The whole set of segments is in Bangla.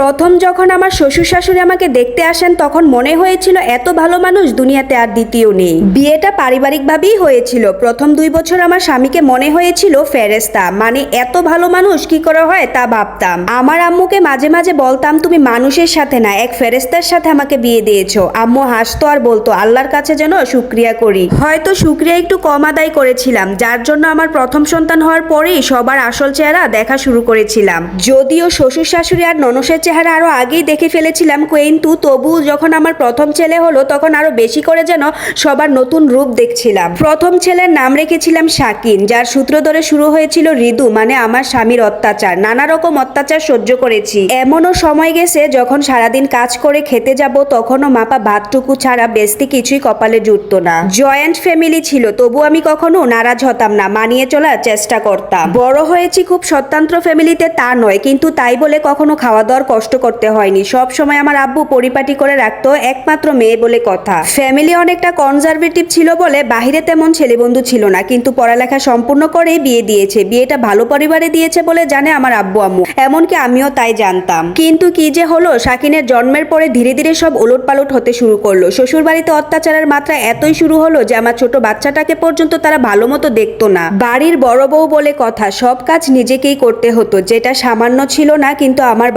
প্রথম যখন আমার শ্বশুর শাশুড়ি আমাকে দেখতে আসেন, তখন মনে হয়েছিল এত ভালো মানুষ দুনিয়াতে আর দ্বিতীয় নেই। বিয়েটা পারিবারিকভাবেই হয়েছিল। প্রথম দুই বছর আমার স্বামীকে মনে হয়েছিল ফেরেস্তা মানে এত ভালো মানুষ কি করে হয় তা ভাবতাম। আমার আম্মুকে মাঝে মাঝে বলতাম, তুমি মানুষের সাথে না, এক ফেরেস্তার সাথে আমাকে বিয়ে দিয়েছ। আম্মু হাসতো আর বলতো, আল্লাহর কাছে যেন শুক্রিয়া করি। হয়তো শুক্রিয়া একটু কম আদায় করেছিলাম, যার জন্য আমার প্রথম সন্তান হওয়ার পরেই সবার আসল চেহারা দেখা শুরু করেছিলাম। যদিও শ্বশুর শাশুড়ি আর ননসের চেহারা আরও আগেই দেখে ফেলেছিলাম কিন্তু তবু যখন আমার প্রথম ছেলে হলো, তখন আরও বেশি করে যেন সবার নতুন রূপ দেখছিলাম। প্রথম ছেলের নাম রেখেছিলাম শাকিন, যার সূত্র ধরে শুরু হয়েছিল ঋদু মানে আমার স্বামীর অত্যাচার। নানা রকম অত্যাচার সহ্য করেছি। এমনও সময় গেছে যখন সারাদিন কাজ করে খেতে যাব, তখনও মাপা ভাতটুকু ছাড়া বেস্তি কিছুই কপালে জুটতো না। জয়েন্ট ফ্যামিলি ছিল, তবু আমি কখনো নারাজ হতাম না, মানিয়ে চলার চেষ্টা করতাম। বড় হয়েছি খুব স্বতন্ত্র ফ্যামিলিতে তা নয়, কিন্তু তাই বলে কখনো খাওয়া দাওয়ার কষ্ট করতে হয়নি। সব সময় আমার আব্বু পরিপাটি করে রাখতো একমাত্র মেয়ে বলে কথা। ফ্যামিলি অনেকটা কনজারভেটিভ ছিল বলে বাহিরে তেমন ছেলেবন্ধু ছিল না, কিন্তু পড়ালেখা সম্পূর্ণ করেই বিয়ে দিয়েছে। বিয়েটা ভালো পরিবারে দিয়েছে বলে জানে আমার আব্বু আম্মু। এমনকি আমিও তাই জানতাম। কিন্তু কি যে হলো, শাকিনের জন্মের পরে ধীরে ধীরে সব ওলট পালট হতে শুরু করল। শ্বশুর বাড়িতে অত্যাচারের মাত্রা এতই শুরু হলো যে আমার ছোট বাচ্চাটাকে পর্যন্ত তারা ভালো মতো দেখতো না। বাড়ির বড় বউ বলে কথা, সব কাজ নিজেকেই করতে হতো, যেটা সামান্য ছিল না, কিন্তু আমার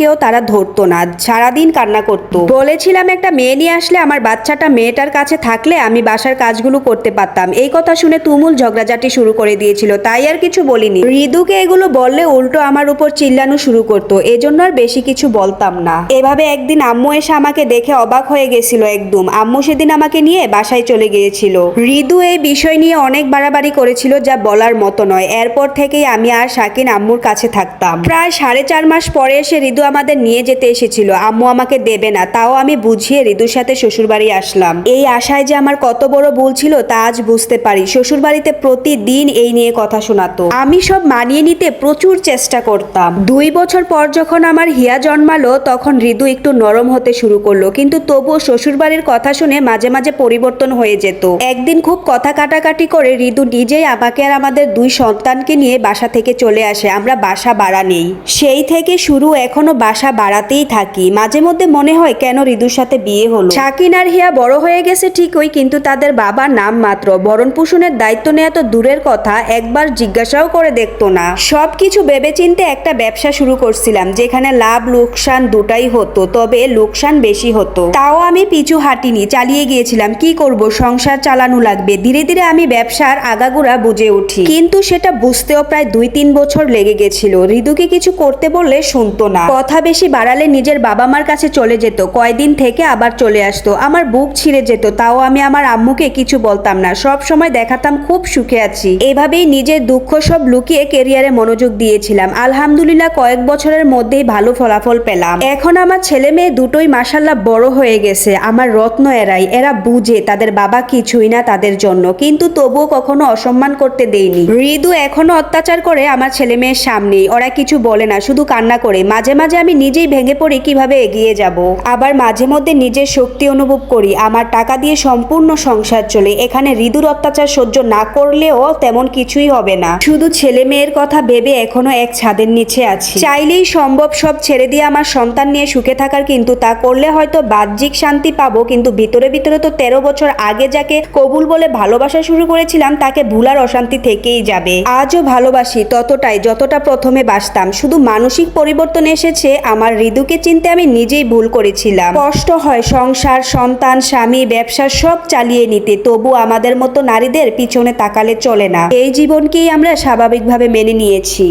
বাচ্চাটাকেও তারা ধরতো না, সারাদিন কান্না করতো। বলেছিলাম, একটা মেয়ে নিয়ে আসলে আমার বাচ্চাটা মেয়েটার কাছে থাকলে আমি বাসার কাজগুলো করতে পারতাম। এই কথা শুনে তুমুল ঝগড়াঝাটি শুরু করে দিয়েছিল, তাই আর কিছু বলিনি। ঋদুকে এগুলো বললে উল্টো আমার উপর চিল্লানো শুরু করতো, এজন্য আর বেশি কিছু বলতাম না। এভাবে একদিন আম্মু এসে আমাকে দেখে অবাক হয়ে গেছিল একদম। আম্মু সেদিন আমাকে নিয়ে বাসায় চলে গিয়েছিল। ঋদু এই বিষয় নিয়ে অনেক বাড়াবাড়ি করেছিল যা বলার মতো নয়। এরপর থেকেই আমি আর শাকিন আম্মুর কাছে থাকতাম। প্রায় সাড়ে চার মাস পরে এসে ঋদু আমাদের নিয়ে যেতে এসেছিল। আম্মু আমাকে দেবে না, তাও আমি বুঝিয়ে ঋদুর সাথে শ্বশুরবাড়ি আসলাম। এই আশায় যে আমার কত বড় ভুল ছিল, তা আজ বুঝতে পারি। শ্বশুরবাড়িতে প্রতিদিন এই নিয়ে কথা শোনাতো। আমি সব মানিয়ে নিতে প্রচুর চেষ্টা করতাম। দুই বছর পর যখন আমার হিয়া জন্মালো, তখন ঋদু একটু নরম হতে শুরু করল। কিন্তু তবুও শ্বশুরবাড়ির কথা শুনে মাঝে মাঝে পরিবর্তন হয়ে যেত। একদিন খুব কথা কাটাকাটি করে ঋদু নিজেই আমাকে আর আমাদের দুই সন্তানকে নিয়ে বাসা থেকে চলে আসে। আমরা বাসা বাড়া নেই। সেই থেকে শুরু এখনও বাসা বাড়াতেই থাকি। মাঝে মধ্যে মনে হয় কেন ঋদুর সাথে বিয়ে হলো। শাকিন আর হিয়া বড় হয়ে গেছে ঠিকই, কিন্তু তাদের বাবার নাম মাত্র। বরণ পোষণের দায়িত্ব নেওয়া তো দূরের কথা, একবার জিজ্ঞাসাও করে দেখতো না। সব সবকিছু ভেবেচিন্তে একটা ব্যবসা শুরু করছিলাম, যেখানে লাভ, লোকসান দুটাই হতো, তবে লোকসান বেশি হতো। তাও আমি পিছু হাঁটিনি, চালিয়ে গিয়েছিলাম। কি করব? সংসার চালানো লাগবে। ধীরে ধীরে আমি ব্যবসার আগাগোড়া বুঝে উঠি। কিন্তু সেটা বুঝতেও প্রায় দুই তিন বছর লেগে গেছিল। ঋতুকে কিছু করতে বললে শুনতো না। কথা বেশি বাড়ালে নিজের বাবা মার কাছে চলে যেত। কয়দিন থেকে আবার চলে আসতো। আমার বুক ছিঁড়ে যেত। তাও আমি আমার আম্মুকে কিছু বলতাম না। সব সময় দেখাতাম, খুব সুখে আছি। এভাবেই নিজের দুঃখ সব লুকিয়ে কেরিয়ারে মনোযোগ দিয়েছিলাম। আলহামদুলিল্লাহ, কয়েক বছরের মধ্যেই ভালো ফলাফল পেলাম। এখন আমার ছেলে মেয়ে দুটোই মাসাল্লাহ বড় হয়ে গেছে। আমার রত্ন এরাই। এরা বুঝে, তাদের বাবা কিছুই না তাদের জন্য। কিন্তু তবুও কখনো অসম্মান করতে দেইনি ঋদু এখনও অত্যাচার করে আমার ছেলে মেয়ের সামনেই। ওরা কিছু বলে না, শুধু কান্না করে। মাঝে মাঝে আমি নিজেই ভেঙে পড়ি কীভাবে এগিয়ে যাব। আবার মাঝে মধ্যে নিজের শক্তি অনুভব করি, আমার টাকা দিয়ে সম্পূর্ণ সংসার চলে, এখানে ঋদুর অত্যাচার সহ্য না করলেও তেমন কিছুই হবে না। শুধু ছেলে মেয়ের কথা ভেবে এখনও এক ছাদের নিচে আছি। চাইলেই সম্ভব সব ছেড়ে দিয়ে আমার সন্তান নিয়ে সুখে থাকার, কিন্তু তা করলে হয়তো বাহ্যিক শান্তি পাবো, কিন্তু ভিতরে ভিতরে তো তেরো বছর আগে যাকে কবুল বলে ভালোবাসা শুরু করেছিলাম, তাকে ভুলার অশান্তি থেকেই যাবে। আজও ভালোবাসি, ততটাই, যতটা প্রথমে বাসতাম। শুধু মানসিক পরিবর্তন এসেছে আমার ঋতুকে চিনতে আমি নিজেই ভুল করেছিলাম। কষ্ট হয় সংসার, সন্তান, স্বামী, ব্যবসা সব চালিয়ে নিতে। তবু আমাদের মতো নারীদের পিছনে তাকালে চলে না। এই জীবনকেই আমরা স্বাভাবিকভাবে মেনে নিয়েছি।